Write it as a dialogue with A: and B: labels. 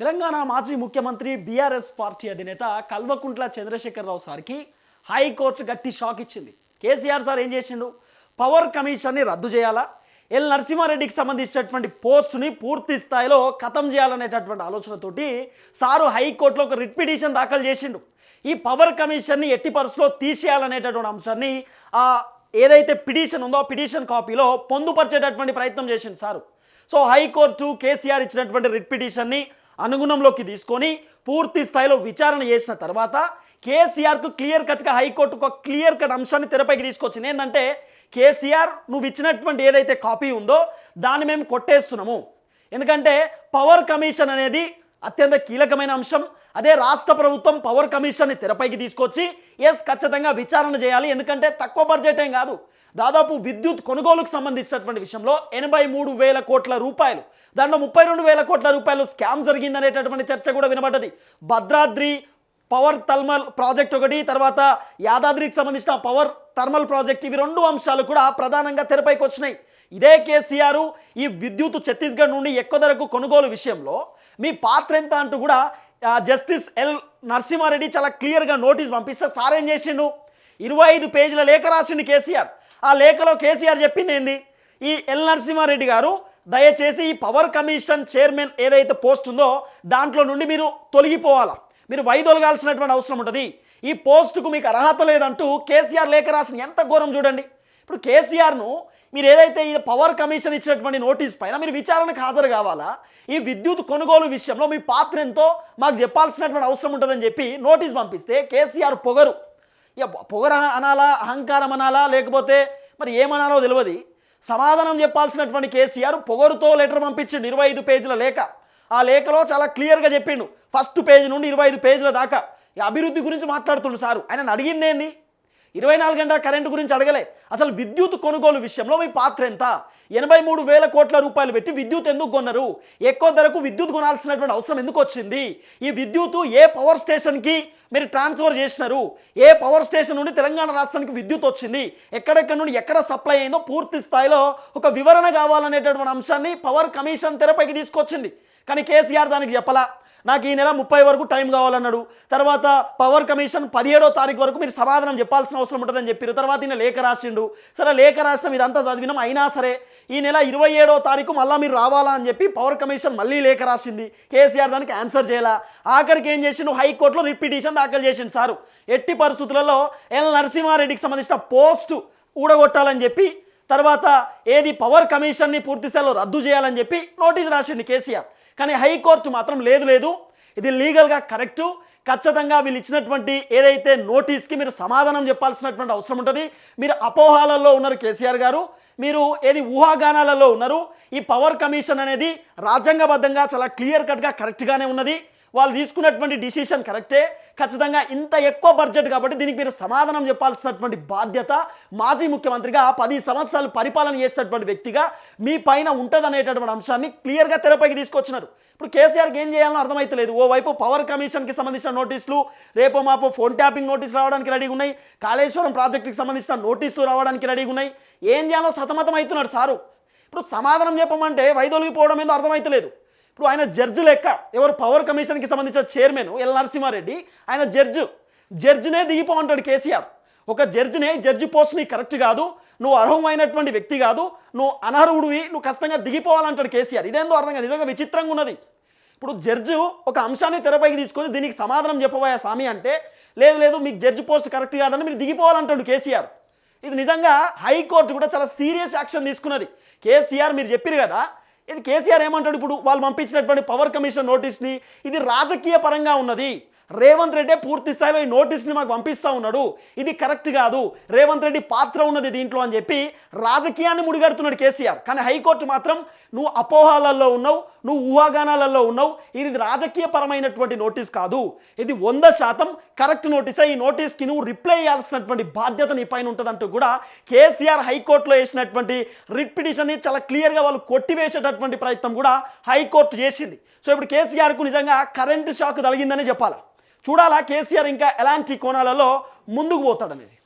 A: తెలంగాణ మాజీ ముఖ్యమంత్రి BRS party అధినేత కల్వకుంట్ల చంద్రశేఖరరావు సార్కి హైకోర్టు గట్టి షాక్ ఇచ్చింది. కేసీఆర్ సార్ ఏం చేసిండు? పవర్ కమిషన్ని రద్దు చేయాలా? ఎల్ నరసింహారెడ్డికి సంబంధించినటువంటి పోస్టుని పూర్తి స్థాయిలో ఖతం చేయాలనేటటువంటి ఆలోచనతోటి సారు హైకోర్టులో ఒక రిట్ పిటిషన్ దాఖలు చేసిండు. ఈ పవర్ కమిషన్ని ఎట్టి పరిస్థితిలో తీసేయాలనేటటువంటి అంశాన్ని ఆ ఏదైతే పిటిషన్ ఉందో ఆ పిటిషన్ కాపీలో పొందుపరిచేటటువంటి ప్రయత్నం చేసింది సారు. సో హైకోర్టు కేసీఆర్ ఇచ్చినటువంటి రిట్ పిటిషన్ని అనుగుణంలోకి తీసుకొని పూర్తి స్థాయిలో విచారణ చేసిన తర్వాత కేసీఆర్కు క్లియర్ కట్గా హైకోర్టు ఒక క్లియర్ కట్ అంశాన్ని తెరపైకి తీసుకొచ్చింది. ఏంటంటే కేసీఆర్ నువ్వు ఇచ్చినటువంటి ఏదైతే కాపీ ఉందో దాన్ని మేము కొట్టేస్తున్నాము. ఎందుకంటే పవర్ కమిషన్ అనేది అత్యంత కీలకమైన అంశం. అదే రాష్ట్ర ప్రభుత్వం పవర్ కమిషన్ని తెరపైకి తీసుకొచ్చి ఎస్ ఖచ్చితంగా విచారణ చేయాలి. ఎందుకంటే తక్కువ బడ్జెట్ ఏం కాదు. దాదాపు విద్యుత్ కొనుగోలుకు సంబంధించినటువంటి విషయంలో ఎనభై మూడు వేల కోట్ల రూపాయలు దాంట్లో ముప్పై రెండు వేల కోట్ల రూపాయలు స్కామ్ జరిగిందనేటటువంటి చర్చ కూడా వినబడ్డది. భద్రాద్రి పవర్ థర్మల్ ప్రాజెక్ట్ ఒకటి తర్వాత యాదాద్రికి సంబంధించిన పవర్ థర్మల్ ప్రాజెక్ట్ ఇవి రెండు అంశాలు కూడా ప్రధానంగా తెరపైకి వచ్చినాయి. ఇదే కేసీఆర్ ఈ విద్యుత్ ఛత్తీస్గఢ్ నుండి ఎక్కువ ధరకు కొనుగోలు విషయంలో మీ పాత్ర ఎంత అంటూ కూడా జస్టిస్ ఎల్ నరసింహారెడ్డి చాలా క్లియర్గా నోటీస్ పంపిస్తే సారేం చేసిండు? ఇరవై ఐదు పేజీల లేఖ రాసిండు కేసీఆర్. ఆ లేఖలో కేసీఆర్ చెప్పింది ఏంది? ఈ ఎల్ నరసింహారెడ్డి గారు దయచేసి ఈ పవర్ కమిషన్ చైర్మన్ ఏదైతే పోస్ట్ ఉందో దాంట్లో నుండి మీరు తొలగిపోవాలా? మీరు వైదొలగాల్సినటువంటి అవసరం ఉంటుంది. ఈ పోస్టుకు మీకు అర్హత లేదంటూ కేసీఆర్ లేఖ రాసిన ఎంత ఘోరం చూడండి. ఇప్పుడు కేసీఆర్ను మీరు ఏదైతే ఈ పవర్ కమిషన్ ఇచ్చినటువంటి నోటీస్ పైన మీరు విచారణకు హాజరు కావాలా? ఈ విద్యుత్ కొనుగోలు విషయంలో మీ పాత్ర ఎంతో? మాకు చెప్పాల్సినటువంటి అవసరం ఉంటుందని చెప్పి నోటీస్ పంపిస్తే కేసీఆర్ పొగరు. ఇక పొగర అనాలా అహంకారం అనాలా లేకపోతే మరి ఏమనాలో తెలియదు సమాధానం చెప్పాల్సినటువంటి కేసీఆర్ పొగరుతో లెటర్ పంపించిండు ఇరవై ఐదు పేజీల లేఖ. ఆ లేఖలో చాలా క్లియర్గా చెప్పిండు. ఫస్ట్ పేజీ నుండి ఇరవై ఐదు పేజీల దాకా. అభివృద్ధి గురించి మాట్లాడుతుండు సారు. ఆయన అడిగిందేంది ఇరవై నాలుగు గంటల కరెంటు గురించి అడగలే. అసలు విద్యుత్ కొనుగోలు విషయంలో మీ పాత్ర ఎంత? ఎనభై మూడు వేల కోట్ల రూపాయలు పెట్టి విద్యుత్ ఎందుకు కొన్నారు? ఎక్కువ ధరకు విద్యుత్ కొనాల్సినటువంటి అవసరం ఎందుకు వచ్చింది? ఈ విద్యుత్ ఏ పవర్ స్టేషన్కి మీరు ట్రాన్స్ఫర్ చేసినారు? ఏ పవర్ స్టేషన్ నుండి తెలంగాణ రాష్ట్రానికి విద్యుత్ వచ్చింది? ఎక్కడెక్కడ నుండి ఎక్కడ సప్లై అయిందో పూర్తి స్థాయిలో ఒక వివరణ కావాలనేటటువంటి అంశాన్ని పవర్ కమిషన్ తెరపైకి తీసుకొచ్చింది. కానీ కేసీఆర్ దానికి చెప్పలా. నాకు ఈ నెల ముప్పై వరకు టైం కావాలన్నాడు. తర్వాత పవర్ కమిషన్ పదిహేడో తారీఖు వరకు మీరు సమాధానం చెప్పాల్సిన అవసరం ఉంటుందని చెప్పారు తర్వాత ఈయన లేఖ రాసిండు. సరే లేఖ రాసినాం ఇదంతా చదివినాం. అయినా సరే ఈ నెల ఇరవై ఏడో తారీఖు మళ్ళీ మీరు రావాలా అని చెప్పి పవర్ కమిషన్ మళ్ళీ లేఖ రాసింది. కేసీఆర్ దానికి ఆన్సర్ చేయాల. ఆఖరికి ఏం చేసిండు? హైకోర్టులో రిపిటిషన్ దాఖలు చేసిండు సారు. ఎట్టి పరిస్థితులలో ఎల్ నరసింహారెడ్డికి సంబంధించిన పోస్టు ఊడగొట్టాలని చెప్పి తర్వాత ఏది పవర్ కమిషన్ని పూర్తి స్థాయిలో రద్దు చేయాలని చెప్పి నోటీస్ రాసింది కేసీఆర్. కానీ హైకోర్టు మాత్రం లేదు లేదు. ఇది లీగల్గా కరెక్టు. ఖచ్చితంగా వీళ్ళు ఇచ్చినటువంటి ఏదైతే నోటీస్కి మీరు సమాధానం చెప్పాల్సినటువంటి అవసరం ఉంటుంది మీరు అపోహాలలో ఉన్నారు కేసీఆర్ గారు. మీరు ఏది ఊహాగానాలలో ఉన్నారు. ఈ పవర్ కమిషన్ అనేది రాజ్యాంగబద్ధంగా చాలా క్లియర్ కట్గా కరెక్ట్గానే ఉన్నది. వాళ్ళు తీసుకున్నటువంటి డిసిషన్ కరెక్టే. ఖచ్చితంగా ఇంత ఎక్కువ బడ్జెట్ కాబట్టి దీనికి మీరు సమాధానం చెప్పాల్సినటువంటి బాధ్యత మాజీ ముఖ్యమంత్రిగా పది సంవత్సరాలు పరిపాలన చేసినటువంటి వ్యక్తిగా మీ పైన ఉంటుందనేటటువంటి అంశాన్ని క్లియర్గా తెరపైకి తీసుకొచ్చినారు. ఇప్పుడు కేసీఆర్కి ఏం చేయాలో అర్థమైతలేదు. ఓవైపు పవర్ కమిషన్కి సంబంధించిన నోటీసులు రేపు మాపు ఫోన్ ట్యాపింగ్ నోటీసులు రావడానికి రెడీగా ఉన్నాయి. కాళేశ్వరం ప్రాజెక్టుకి సంబంధించిన నోటీసులు రావడానికి రెడీగా ఉన్నాయి. ఏం చేయాలో సతమతం అవుతున్నాడు సారు. ఇప్పుడు సమాధానం చెప్పమంటే వైదొలిగిపోవడం ఏందో అర్థమైతలేదు. ఇప్పుడు ఆయన జడ్జి లెక్క ఎవరు పవర్ కమిషన్కి సంబంధించిన చైర్మన్ ఎల్ నరసింహారెడ్డి ఆయన జడ్జి. జడ్జినే దిగిపోమంటాడు కేసీఆర్. ఒక జడ్జినే జడ్జి పోస్ట్ నీ కరెక్ట్ కాదు నువ్వు అర్హమైనటువంటి వ్యక్తి కాదు నువ్వు అనర్హుడివి నువ్వు ఖచ్చితంగా దిగిపోవాలంటాడు కేసీఆర్. ఇదేందో అర్థం కాదు నిజంగా విచిత్రంగా ఉన్నది. ఇప్పుడు జడ్జి ఒక అంశాన్ని తెరపైకి తీసుకొని దీనికి సమాధానం చెప్పబోయే స్వామి అంటే లేదు లేదు మీకు జడ్జి పోస్ట్ కరెక్ట్ కాదని మీరు దిగిపోవాలంటాడు కేసీఆర్. ఇది నిజంగా హైకోర్టు కూడా చాలా సీరియస్ యాక్షన్ తీసుకున్నది. కేసీఆర్ మీరు చెప్పారు కదా ఇది కేసీఆర్ ఏమంటాడు ఇప్పుడు? వాళ్ళు పంపించినటువంటి పవర్ కమిషన్ నోటీస్ని ఇది రాజకీయ పరంగా ఉన్నది. రేవంత్ రెడ్డే పూర్తి స్థాయిలో ఈ నోటీస్ని మాకు పంపిస్తూ ఉన్నాడు. ఇది కరెక్ట్ కాదు. రేవంత్ రెడ్డి పాత్ర ఉన్నది దీంట్లో అని చెప్పి రాజకీయాన్ని ముడిగడుతున్నాడు కేసీఆర్. కానీ హైకోర్టు మాత్రం నువ్వు అపోహాలలో ఉన్నావు నువ్వు ఊహాగానాలలో ఉన్నావు. ఇది రాజకీయ పరమైనటువంటి నోటీస్ కాదు. ఇది వంద శాతం కరెక్ట్ నోటీసే. ఈ నోటీస్కి నువ్వు రిప్లై చేయాల్సినటువంటి బాధ్యత నీ పైన ఉంటుందంటూ కూడా కేసీఆర్ హైకోర్టులో వేసినటువంటి రిట్ పిటిషన్ని చాలా క్లియర్గా వాళ్ళు కొట్టివేసేటటువంటి ప్రయత్నం కూడా హైకోర్టు చేసింది. సో ఇప్పుడు కేసీఆర్కు నిజంగా కరెంటు షాక్ తగిలిందని చెప్పాలి? చూడాలా కేసీఆర్ ఇంకా ఎలాంటి కోణాలలో ముందుకు పోతాడనేది.